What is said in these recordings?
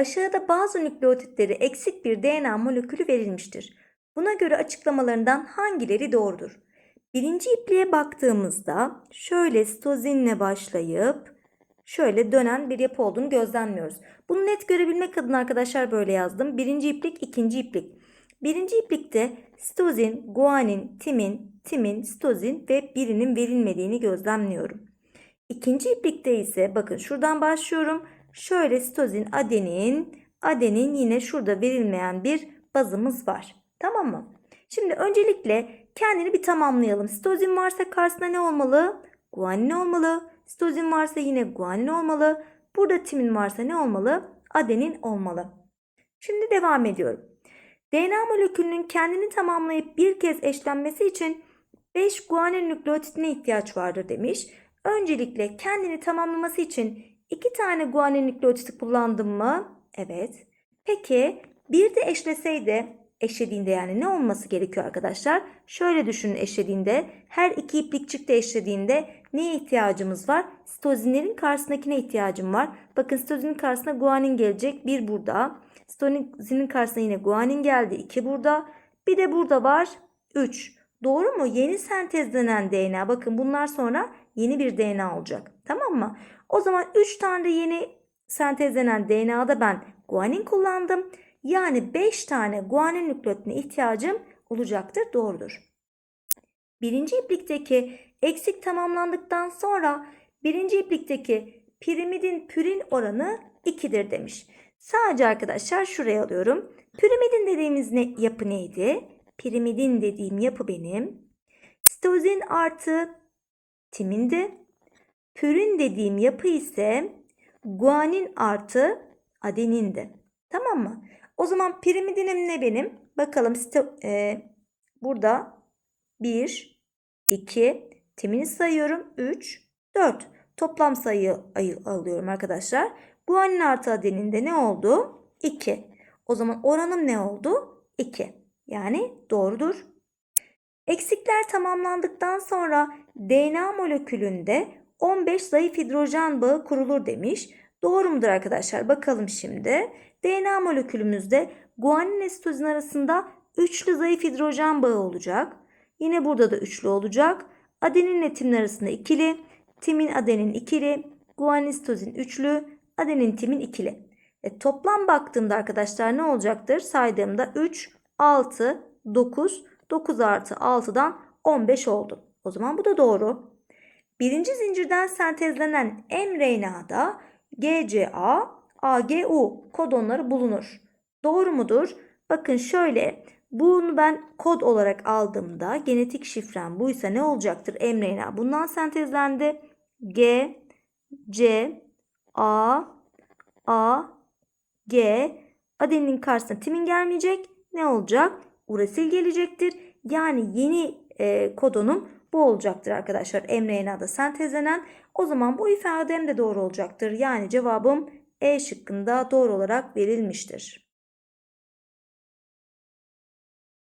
Aşağıda bazı nükleotitleri eksik bir DNA molekülü verilmiştir. Buna göre açıklamalarından hangileri doğrudur? Birinci ipliğe baktığımızda şöyle sitozinle başlayıp şöyle dönen bir yapı olduğunu gözlemliyoruz. Bunu net görebilmek adına arkadaşlar böyle yazdım. Birinci iplik, ikinci iplik. Birinci iplikte sitozin, guanin, timin, timin, sitozin ve birinin verilmediğini gözlemliyorum. İkinci iplikte ise bakın şuradan başlıyorum. Şöyle sitozin, adenin, adenin yine şurada verilmeyen bir bazımız var. Tamam mı? Şimdi öncelikle kendini bir tamamlayalım. Sitozin varsa karşısında ne olmalı? Guanin olmalı. Sitozin varsa yine guanin olmalı. Burada timin varsa ne olmalı? Adenin olmalı. Şimdi devam ediyorum. DNA molekülünün kendini tamamlayıp bir kez eşlenmesi için 5 guanin nükleotidine ihtiyaç vardır demiş. Öncelikle kendini tamamlaması için 2 tane guanin nükleotidi kullandım mı? Evet. Peki bir de eşleseydi eşlediğinde yani ne olması gerekiyor arkadaşlar? Şöyle düşünün eşlediğinde her iki iplikçikte eşlediğinde neye ihtiyacımız var? Sitozinlerin karşısındakine ihtiyacım var. Bakın sitozinin karşısına guanin gelecek. Bir burada. Sitozinin karşısına yine guanin geldi. iki burada. Bir de burada var. 3. Doğru mu? Yeni sentezlenen DNA. Bakın bunlar sonra yeni bir DNA olacak. Tamam mı? O zaman 3 tane yeni sentezlenen DNA'da ben guanin kullandım. Yani 5 tane guanin nükleotidine ihtiyacım olacaktır. Doğrudur. Birinci iplikteki eksik tamamlandıktan sonra birinci iplikteki pirimidin pürin oranı 2'dir demiş. Sadece arkadaşlar şuraya alıyorum. Pirimidin dediğimiz ne, yapı neydi? Pirimidin dediğim yapı benim. Sitozin artı timindi. Pürin dediğim yapı ise guanin artı adenindi. Tamam mı? O zaman pirimidinim ne benim? Bakalım e, burada 1, 2, timini sayıyorum. 3, 4. Toplam sayı alıyorum arkadaşlar. Guanin artı adeninde ne oldu? 2. O zaman oranım ne oldu? 2. Yani doğrudur. Eksikler tamamlandıktan sonra DNA molekülünde 15 zayıf hidrojen bağı kurulur demiş. Doğru mudur arkadaşlar? Bakalım şimdi. DNA molekülümüzde guanin sitozin arasında üçlü zayıf hidrojen bağı olacak. Yine burada da üçlü olacak. Adenin ile timin arasında ikili, timin adenin ikili, guanin sitozin üçlü, adenin timin ikili. E, toplam baktığımda arkadaşlar ne olacaktır? Saydığımda 3, 6, 9, 9 artı 6'dan 15 oldu. O zaman bu da doğru. Birinci zincirden sentezlenen mRNA'da GCA, AGU kodonları bulunur. Doğru mudur? Bakın şöyle bunu ben kod olarak aldığımda genetik şifrem buysa ne olacaktır? mRNA bundan sentezlendi. G, C, A, A, G. Adenin karşısına timin gelmeyecek. Ne olacak? Urasil gelecektir. Yani yeni e, kodonum bu olacaktır arkadaşlar. mRNA'da sentezlenen. O zaman bu ifadem de doğru olacaktır. Yani cevabım E şıkkında doğru olarak verilmiştir.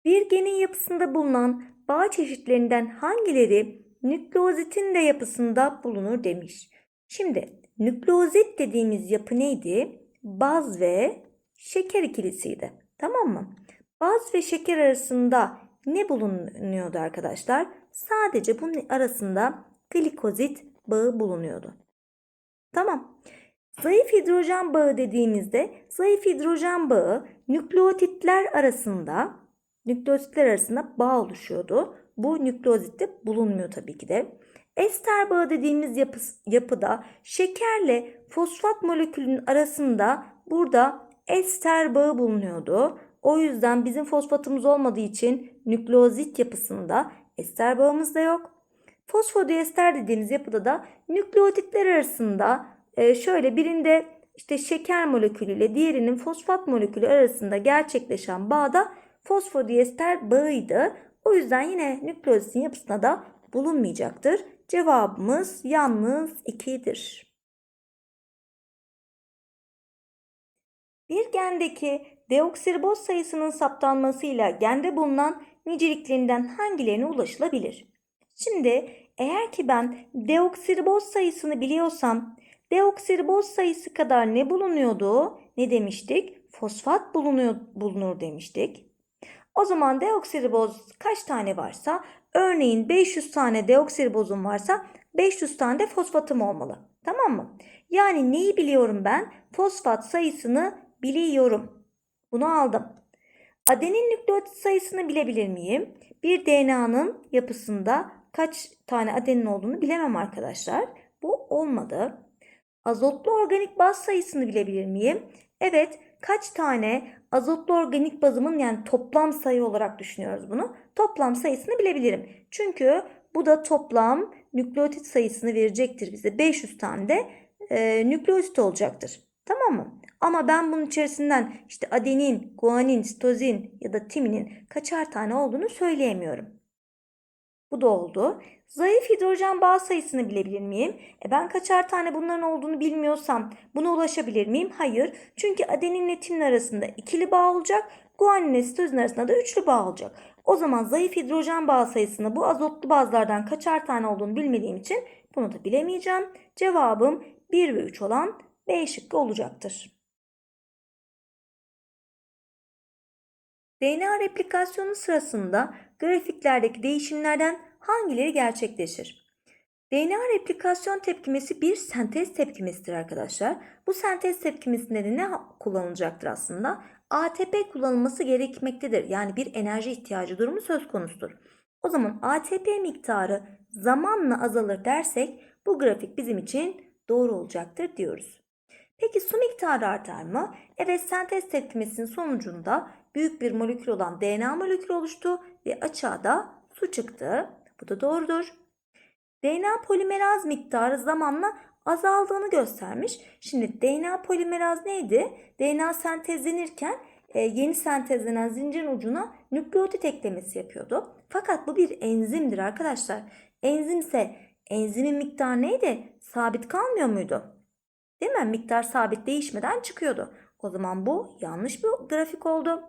Bir genin yapısında bulunan bağ çeşitlerinden hangileri nükleozitin de yapısında bulunur demiş. Şimdi nükleozit dediğimiz yapı neydi? Baz ve şeker ikilisiydi. Tamam mı? Baz ve şeker arasında ne bulunuyordu arkadaşlar? Sadece bunun arasında glikozit bağı bulunuyordu. Tamam. Zayıf hidrojen bağı dediğimizde zayıf hidrojen bağı nükleotitler arasında nükleotitler arasında bağ oluşuyordu. Bu nükleozitte bulunmuyor tabii ki de. Ester bağı dediğimiz yapı, yapıda şekerle fosfat molekülünün arasında burada ester bağı bulunuyordu. O yüzden bizim fosfatımız olmadığı için nükleozit yapısında ester bağımız da yok. Fosfodiester dediğimiz yapıda da nükleotitler arasında e, şöyle birinde işte şeker molekülü ile diğerinin fosfat molekülü arasında gerçekleşen bağda fosfodiester bağıydı. O yüzden yine nükleozitin yapısına da bulunmayacaktır. Cevabımız yalnız 2'dir. Bir gendeki deoksiriboz sayısının saptanmasıyla gende bulunan niceliklerinden hangilerine ulaşılabilir? Şimdi eğer ki ben deoksiriboz sayısını biliyorsam deoksiriboz sayısı kadar ne bulunuyordu? ne demiştik? Fosfat bulunuyor, bulunur demiştik. O zaman deoksiriboz kaç tane varsa örneğin 500 tane deoksiribozum varsa 500 tane de fosfatım olmalı. Tamam mı? Yani neyi biliyorum ben? Fosfat sayısını biliyorum. Bunu aldım. Adenin nükleotit sayısını bilebilir miyim? Bir DNA'nın yapısında kaç tane adenin olduğunu bilemem arkadaşlar. Bu olmadı. Azotlu organik baz sayısını bilebilir miyim? Evet, kaç tane azotlu organik bazımın yani toplam sayı olarak düşünüyoruz bunu. Toplam sayısını bilebilirim. Çünkü bu da toplam nükleotit sayısını verecektir bize. 500 tane de e, nükleotit olacaktır. Tamam mı? Ama ben bunun içerisinden işte adenin, guanin, sitozin ya da timinin kaçar tane olduğunu söyleyemiyorum. Bu da oldu. Zayıf hidrojen bağ sayısını bilebilir miyim? E ben kaçar tane bunların olduğunu bilmiyorsam buna ulaşabilir miyim? Hayır. Çünkü adeninle timin arasında ikili bağ olacak. Guaninle sitozin arasında da üçlü bağ olacak. O zaman zayıf hidrojen bağ sayısını bu azotlu bazlardan kaçar tane olduğunu bilmediğim için bunu da bilemeyeceğim. Cevabım 1 ve 3 olan B şıkkı olacaktır. DNA replikasyonu sırasında grafiklerdeki değişimlerden hangileri gerçekleşir? DNA replikasyon tepkimesi bir sentez tepkimesidir arkadaşlar. Bu sentez tepkimesinde de ne kullanılacaktır aslında? ATP kullanılması gerekmektedir. Yani bir enerji ihtiyacı durumu söz konusudur. O zaman ATP miktarı zamanla azalır dersek bu grafik bizim için doğru olacaktır diyoruz. Peki su miktarı artar mı? Evet sentez tepkimesinin sonucunda büyük bir molekül olan DNA molekülü oluştu ve açığa da su çıktı. Bu da doğrudur. DNA polimeraz miktarı zamanla azaldığını göstermiş. Şimdi DNA polimeraz neydi? DNA sentezlenirken e, yeni sentezlenen zincirin ucuna nükleotit eklemesi yapıyordu. Fakat bu bir enzimdir arkadaşlar. Enzimse enzimin miktarı neydi? Sabit kalmıyor muydu? Değil mi? Miktar sabit değişmeden çıkıyordu. O zaman bu yanlış bir grafik oldu.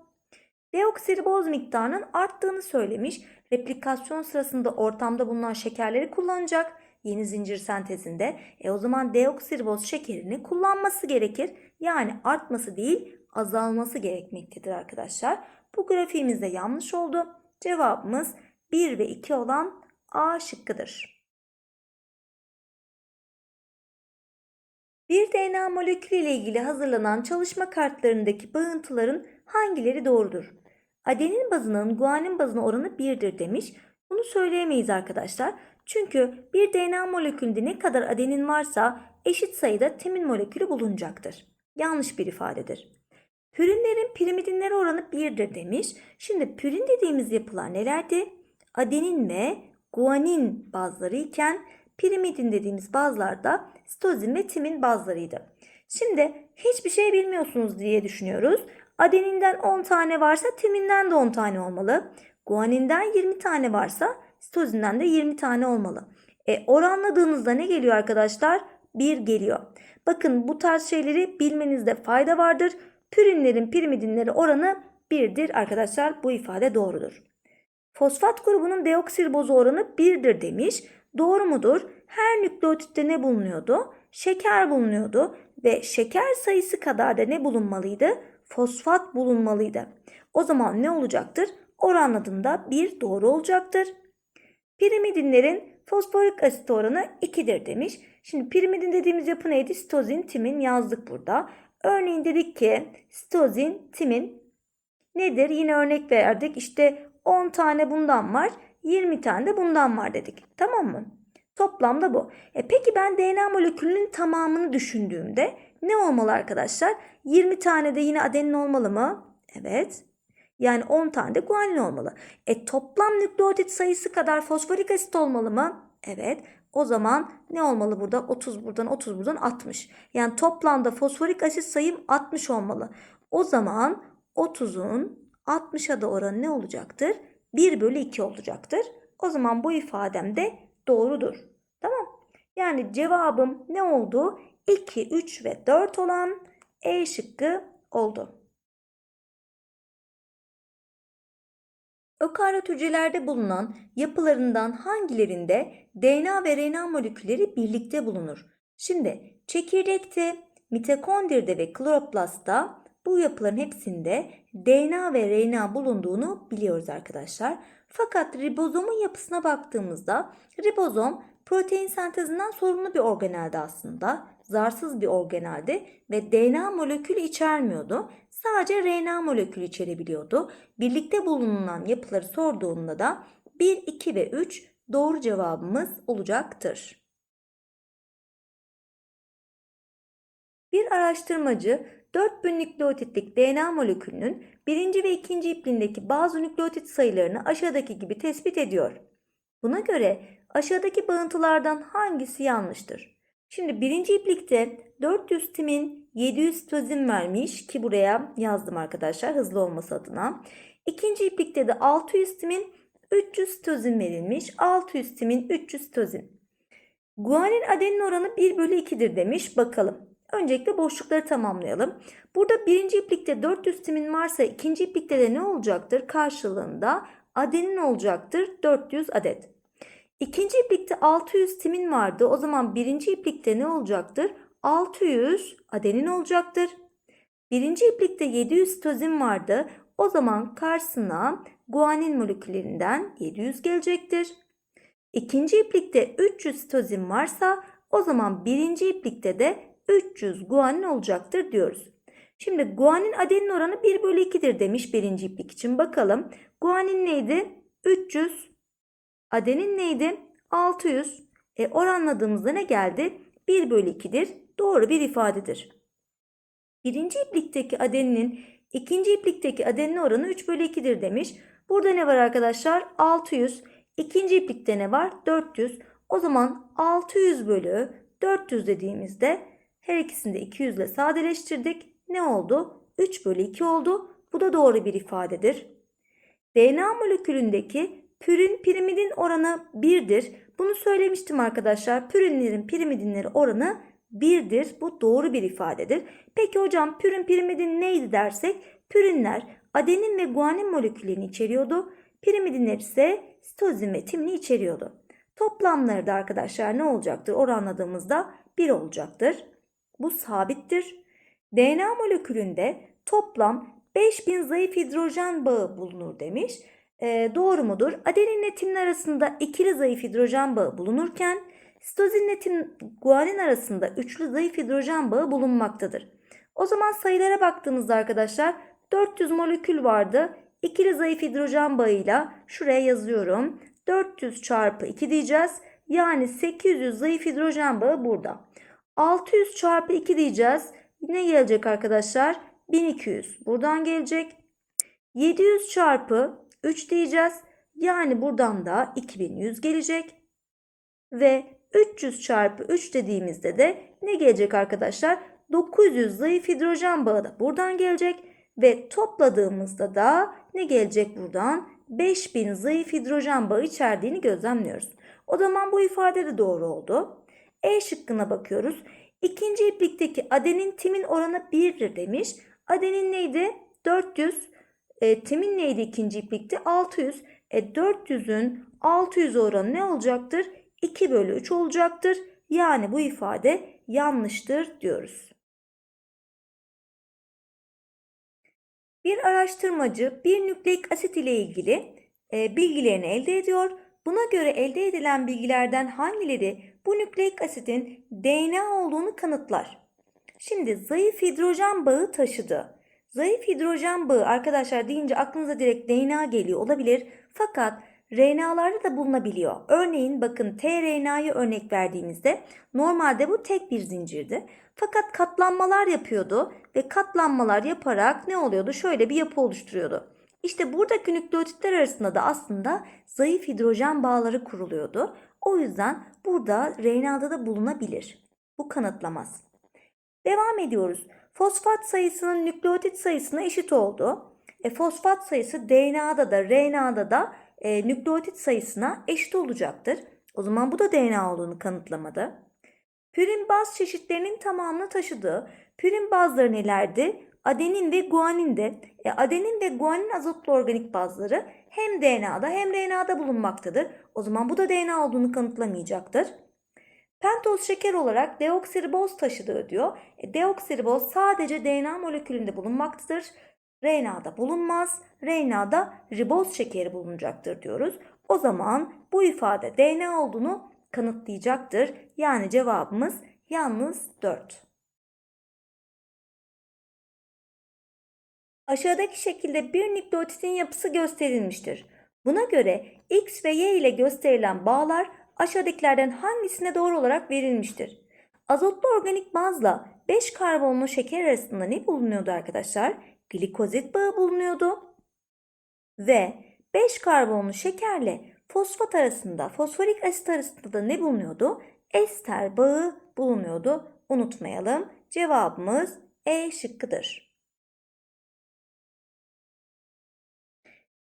Deoksiriboz miktarının arttığını söylemiş. Replikasyon sırasında ortamda bulunan şekerleri kullanacak yeni zincir sentezinde. E o zaman deoksiriboz şekerini kullanması gerekir. Yani artması değil azalması gerekmektedir arkadaşlar. Bu grafiğimiz de yanlış oldu. Cevabımız 1 ve 2 olan A şıkkıdır. Bir DNA molekülü ile ilgili hazırlanan çalışma kartlarındaki bağıntıların hangileri doğrudur? Adenin bazının guanin bazına oranı 1'dir demiş. Bunu söyleyemeyiz arkadaşlar. Çünkü bir DNA molekülünde ne kadar adenin varsa eşit sayıda timin molekülü bulunacaktır. Yanlış bir ifadedir. Pürinlerin pirimidinleri oranı 1'dir demiş. Şimdi pürin dediğimiz yapılar nelerdi? Adenin ve guanin bazları iken pirimidin dediğimiz bazlarda sitozin ve timin bazlarıydı. Şimdi hiçbir şey bilmiyorsunuz diye düşünüyoruz. Adeninden 10 tane varsa timinden de 10 tane olmalı. Guaninden 20 tane varsa sitozinden de 20 tane olmalı. E, oranladığınızda ne geliyor arkadaşlar? 1 geliyor. Bakın bu tarz şeyleri bilmenizde fayda vardır. Pürinlerin pirimidinleri oranı 1'dir arkadaşlar. Bu ifade doğrudur. Fosfat grubunun deoksiribozu oranı 1'dir demiş. Doğru mudur? Her nükleotitte ne bulunuyordu? Şeker bulunuyordu ve şeker sayısı kadar da ne bulunmalıydı? Fosfat bulunmalıydı. O zaman ne olacaktır? Oranladığında 1 doğru olacaktır. Pirimidinlerin fosforik asit oranı 2'dir demiş. Şimdi pirimidin dediğimiz yapı neydi? Sitozin, timin yazdık burada. Örneğin dedik ki sitozin, timin nedir? Yine örnek verdik. İşte 10 tane bundan var. 20 tane de bundan var dedik. Tamam mı? Toplamda bu. E peki ben DNA molekülünün tamamını düşündüğümde ne olmalı arkadaşlar? 20 tane de yine adenin olmalı mı? Evet. Yani 10 tane de guanin olmalı. E toplam nükleotit sayısı kadar fosforik asit olmalı mı? Evet. O zaman ne olmalı burada? 30 buradan 30 buradan 60. Yani toplamda fosforik asit sayım 60 olmalı. O zaman 30'un 60'a da oranı ne olacaktır? 1 bölü 2 olacaktır. O zaman bu ifadem de doğrudur. Tamam. Yani cevabım ne oldu? 2, 3 ve 4 olan E şıkkı oldu. Ökaryot hücrelerde bulunan yapılarından hangilerinde DNA ve RNA molekülleri birlikte bulunur? Şimdi çekirdekte mitokondride ve kloroplastta bu yapıların hepsinde DNA ve RNA bulunduğunu biliyoruz arkadaşlar. Fakat ribozomun yapısına baktığımızda ribozom protein sentezinden sorumlu bir organeldi aslında. Zarsız bir organeldi ve DNA molekülü içermiyordu. Sadece RNA molekülü içerebiliyordu. Birlikte bulunan yapıları sorduğunda da 1, 2 ve 3 doğru cevabımız olacaktır. Bir araştırmacı 4000 nükleotitlik DNA molekülünün birinci ve ikinci ipliğindeki bazı nükleotit sayılarını aşağıdaki gibi tespit ediyor. Buna göre aşağıdaki bağıntılardan hangisi yanlıştır? Şimdi birinci iplikte 400 timin 700 tozin vermiş ki buraya yazdım arkadaşlar hızlı olması adına. İkinci iplikte de 600 timin 300 tozin verilmiş. 600 timin 300 tozin. Guanin adenin oranı 1 bölü 2'dir demiş. Bakalım. Öncelikle boşlukları tamamlayalım. Burada birinci iplikte 400 timin varsa ikinci iplikte de ne olacaktır? Karşılığında adenin olacaktır 400 adet. İkinci iplikte 600 timin vardı. O zaman birinci iplikte ne olacaktır? 600 adenin olacaktır. Birinci iplikte 700 tozin vardı. O zaman karşısına guanin moleküllerinden 700 gelecektir. İkinci iplikte 300 tozin varsa o zaman birinci iplikte de 300 guanin olacaktır diyoruz. Şimdi guanin adenin oranı 1 bölü 2'dir demiş birinci iplik için. Bakalım guanin neydi? 300. Adenin neydi? 600. E oranladığımızda ne geldi? 1 bölü 2'dir. Doğru bir ifadedir. Birinci iplikteki adeninin ikinci iplikteki adenin oranı 3 bölü 2'dir demiş. Burada ne var arkadaşlar? 600. İkinci iplikte ne var? 400. O zaman 600 bölü 400 dediğimizde her ikisini de 200 ile sadeleştirdik. Ne oldu? 3 bölü 2 oldu. Bu da doğru bir ifadedir. DNA molekülündeki pürin pirimidin oranı 1'dir. Bunu söylemiştim arkadaşlar. Pürinlerin pirimidinleri oranı 1'dir. Bu doğru bir ifadedir. Peki hocam pürin pirimidin neydi dersek? Pürinler adenin ve guanin moleküllerini içeriyordu. Pirimidinler ise sitozin ve timini içeriyordu. Toplamları da arkadaşlar ne olacaktır? Oranladığımızda 1 olacaktır. Bu sabittir. DNA molekülünde toplam 5000 zayıf hidrojen bağı bulunur demiş. E, doğru mudur? Adeninle timin arasında ikili zayıf hidrojen bağı bulunurken sitozinle tim guanin arasında üçlü zayıf hidrojen bağı bulunmaktadır. O zaman sayılara baktığımızda arkadaşlar 400 molekül vardı. İkili zayıf hidrojen bağıyla şuraya yazıyorum. 400 çarpı 2 diyeceğiz. Yani 800 zayıf hidrojen bağı burada. 600 çarpı 2 diyeceğiz. Ne gelecek arkadaşlar? 1200. Buradan gelecek. 700 çarpı 3 diyeceğiz. Yani buradan da 2100 gelecek. Ve 300 çarpı 3 dediğimizde de ne gelecek arkadaşlar? 900 zayıf hidrojen bağı da buradan gelecek. Ve topladığımızda da ne gelecek buradan? 5000 zayıf hidrojen bağı içerdiğini gözlemliyoruz. O zaman bu ifade de doğru oldu. E şıkkına bakıyoruz. İkinci iplikteki adenin timin oranı 1'dir demiş. Adenin neydi? 400. E, timin neydi ikinci iplikte? 600. E, 400'ün 600 oranı ne olacaktır? 2 bölü 3 olacaktır. Yani bu ifade yanlıştır diyoruz. Bir araştırmacı bir nükleik asit ile ilgili e, bilgilerini elde ediyor. Buna göre elde edilen bilgilerden hangileri bu nükleik asitin DNA olduğunu kanıtlar? Şimdi zayıf hidrojen bağı taşıdı. Zayıf hidrojen bağı arkadaşlar deyince aklınıza direkt DNA geliyor olabilir. Fakat RNA'larda da bulunabiliyor. Örneğin bakın tRNA'yı örnek verdiğimizde normalde bu tek bir zincirdi. Fakat katlanmalar yapıyordu ve katlanmalar yaparak ne oluyordu? Şöyle bir yapı oluşturuyordu. İşte buradaki nükleotitler arasında da aslında zayıf hidrojen bağları kuruluyordu. O yüzden burada RNA'da da bulunabilir. Bu kanıtlamaz. Devam ediyoruz. Fosfat sayısının nükleotit sayısına eşit oldu. E, fosfat sayısı DNA'da da RNA'da da e, nükleotit sayısına eşit olacaktır. O zaman bu da DNA olduğunu kanıtlamadı. Pürin baz çeşitlerinin tamamını taşıdığı pürin bazları nelerdi? Adenin ve guaninde. E, adenin ve guanin azotlu organik bazları hem DNA'da hem RNA'da bulunmaktadır. O zaman bu da DNA olduğunu kanıtlamayacaktır. Pentoz şeker olarak deoksiriboz taşıdığı diyor. E, deoksiriboz sadece DNA molekülünde bulunmaktadır. RNA'da bulunmaz. RNA'da riboz şekeri bulunacaktır diyoruz. O zaman bu ifade DNA olduğunu kanıtlayacaktır. Yani cevabımız yalnız 4. Aşağıdaki şekilde bir nükleotitin yapısı gösterilmiştir. Buna göre X ve Y ile gösterilen bağlar aşağıdakilerden hangisine doğru olarak verilmiştir? Azotlu organik bazla 5 karbonlu şeker arasında ne bulunuyordu arkadaşlar? Glikozit bağı bulunuyordu. Ve 5 karbonlu şekerle fosfat arasında, fosforik asit arasında da ne bulunuyordu? Ester bağı bulunuyordu. Unutmayalım. Cevabımız E şıkkıdır.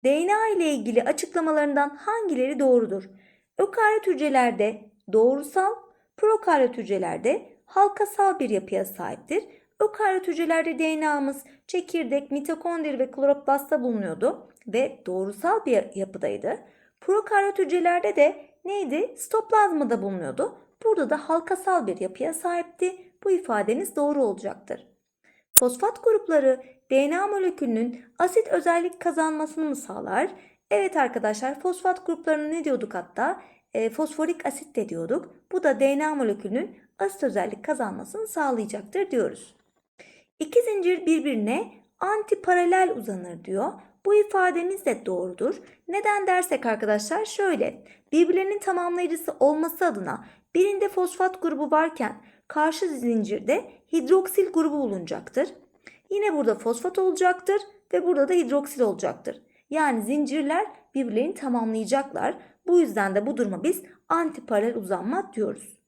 DNA ile ilgili açıklamalarından hangileri doğrudur? Ökaryot hücrelerde doğrusal, prokaryot hücrelerde halkasal bir yapıya sahiptir. Ökaryot hücrelerde DNA'mız çekirdek, mitokondri ve kloroplastta bulunuyordu ve doğrusal bir yapıdaydı. Prokaryot hücrelerde de neydi? Sitoplazmada bulunuyordu. Burada da halkasal bir yapıya sahipti. Bu ifademiz doğru olacaktır. Fosfat grupları DNA molekülünün asit özellik kazanmasını mı sağlar? Evet arkadaşlar fosfat gruplarını ne diyorduk hatta? E, fosforik asit de diyorduk. Bu da DNA molekülünün asit özellik kazanmasını sağlayacaktır diyoruz. İki zincir birbirine antiparalel uzanır diyor. Bu ifademiz de doğrudur. Neden dersek arkadaşlar şöyle. Birbirlerinin tamamlayıcısı olması adına birinde fosfat grubu varken karşı zincirde hidroksil grubu bulunacaktır. Yine burada fosfat olacaktır ve burada da hidroksil olacaktır. Yani zincirler birbirlerini tamamlayacaklar. Bu yüzden de bu duruma biz antiparalel uzanma diyoruz.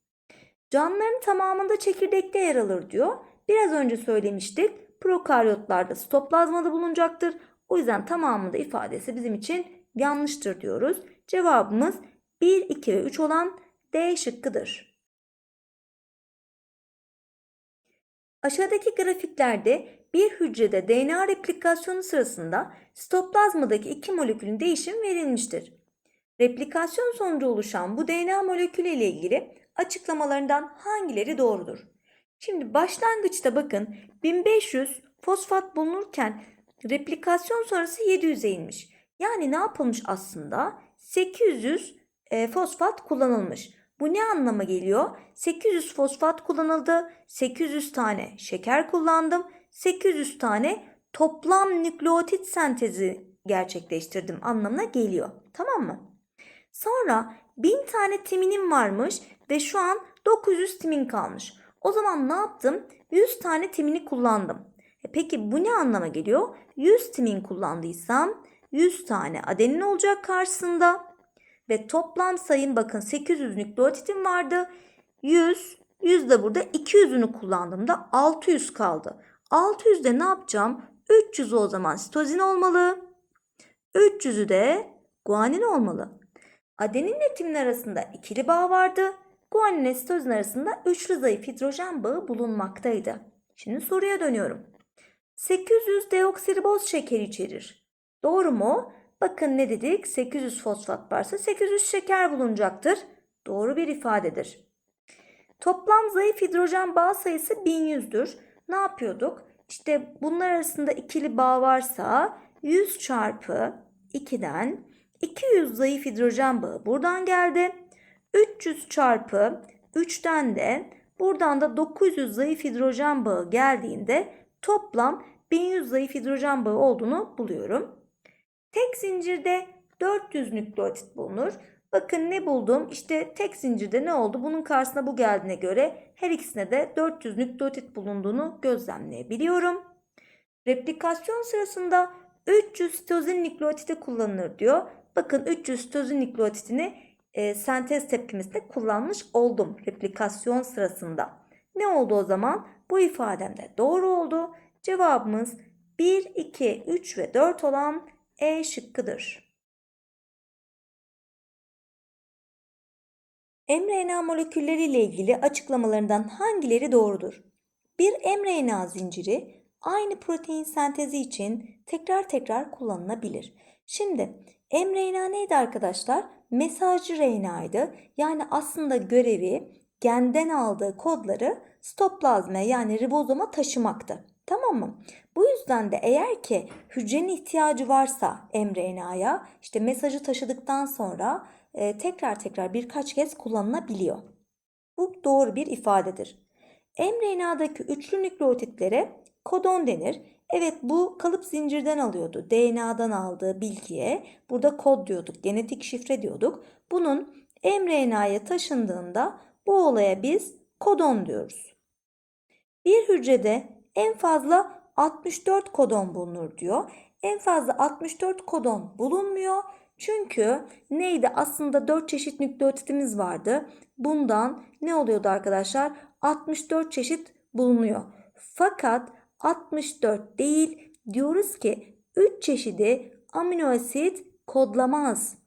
Canlıların tamamında çekirdekte yer alır diyor. Biraz önce söylemiştik. Prokaryotlarda sitoplazmada bulunacaktır. O yüzden tamamında ifadesi bizim için yanlıştır diyoruz. Cevabımız 1, 2 ve 3 olan D şıkkıdır. Aşağıdaki grafiklerde bir hücrede DNA replikasyonu sırasında sitoplazmadaki iki molekülün değişimi verilmiştir. Replikasyon sonucu oluşan bu DNA molekülü ile ilgili açıklamalarından hangileri doğrudur? Şimdi başlangıçta bakın 1500 fosfat bulunurken replikasyon sonrası 700'e inmiş. Yani ne yapılmış aslında? 800 e, fosfat kullanılmış. Bu ne anlama geliyor? 800 fosfat kullanıldı. 800 tane şeker kullandım. 800 tane toplam nükleotit sentezi gerçekleştirdim anlamına geliyor. Tamam mı? Sonra 1000 tane timinim varmış ve şu an 900 timin kalmış. O zaman ne yaptım? 100 tane timini kullandım. E peki bu ne anlama geliyor? 100 timin kullandıysam 100 tane adenin olacak karşısında. Ve toplam sayım bakın 800 nükleotidim vardı. 100, 100 de burada 200'ünü kullandığımda 600 kaldı. 600'de ne yapacağım? 300 o zaman sitozin olmalı. 300'ü de guanin olmalı. Adenin ile timin arasında ikili bağ vardı. Guanin ile sitozin arasında üçlü zayıf hidrojen bağı bulunmaktaydı. Şimdi soruya dönüyorum. 800 deoksiriboz şekeri içerir. Doğru mu? Bakın ne dedik? 800 fosfat varsa 800 şeker bulunacaktır. Doğru bir ifadedir. Toplam zayıf hidrojen bağ sayısı 1100'dür. Ne yapıyorduk? İşte bunlar arasında ikili bağ varsa 100 çarpı 2'den 200 zayıf hidrojen bağı buradan geldi. 300 çarpı 3'ten de buradan da 900 zayıf hidrojen bağı geldiğinde toplam 1100 zayıf hidrojen bağı olduğunu buluyorum. Tek zincirde 400 nükleotit bulunur. Bakın ne buldum? İşte tek zincirde ne oldu? Bunun karşısına bu geldiğine göre her ikisine de 400 nükleotit bulunduğunu gözlemleyebiliyorum. Replikasyon sırasında 300 sitozin nükleotidi kullanılır diyor. Bakın 300 sitozin nükleotidini e, sentez tepkimesinde kullanmış oldum replikasyon sırasında. Ne oldu o zaman? Bu ifademde doğru oldu. Cevabımız 1, 2, 3 ve 4 olan E şıkkıdır. mRNA molekülleri ile ilgili açıklamalarından hangileri doğrudur? Bir mRNA zinciri aynı protein sentezi için tekrar tekrar kullanılabilir. Şimdi mRNA neydi arkadaşlar? Mesajcı RNA'ydı. Yani aslında görevi genden aldığı kodları stoplazmaya yani ribozoma taşımaktı. Tamam mı? Bu yüzden de eğer ki hücrenin ihtiyacı varsa mRNA'ya işte mesajı taşıdıktan sonra e, tekrar tekrar birkaç kez kullanılabiliyor. Bu doğru bir ifadedir. mRNA'daki üçlü nükleotitlere kodon denir. Evet bu kalıp zincirden alıyordu. DNA'dan aldığı bilgiye burada kod diyorduk, genetik şifre diyorduk. Bunun mRNA'ya taşındığında bu olaya biz kodon diyoruz. Bir hücrede en fazla 64 kodon bulunur diyor. En fazla 64 kodon bulunmuyor. Çünkü neydi? Aslında 4 çeşit nükleotitimiz vardı. Bundan ne oluyordu arkadaşlar? 64 çeşit bulunuyor. Fakat 64 değil diyoruz ki 3 çeşidi amino asit kodlamaz.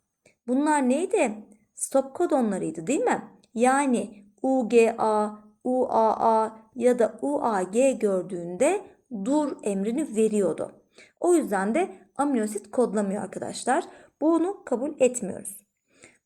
Bunlar neydi? Stop kodonlarıydı değil mi? Yani UGA, UAA ya da UAG gördüğünde dur emrini veriyordu. O yüzden de amino asit kodlamıyor arkadaşlar. Bunu kabul etmiyoruz.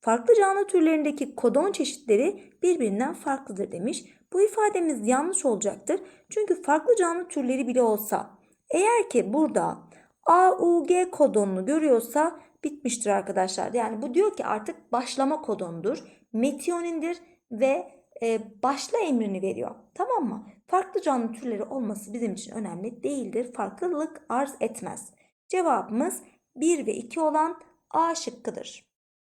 Farklı canlı türlerindeki kodon çeşitleri birbirinden farklıdır demiş. Bu ifademiz yanlış olacaktır. Çünkü farklı canlı türleri bile olsa eğer ki burada AUG kodonunu görüyorsa bitmiştir arkadaşlar. Yani bu diyor ki artık başlama kodondur. Metiyonindir ve e, başla emrini veriyor. Tamam mı? Farklı canlı türleri olması bizim için önemli değildir. Farklılık arz etmez. Cevabımız 1 ve 2 olan A şıkkıdır.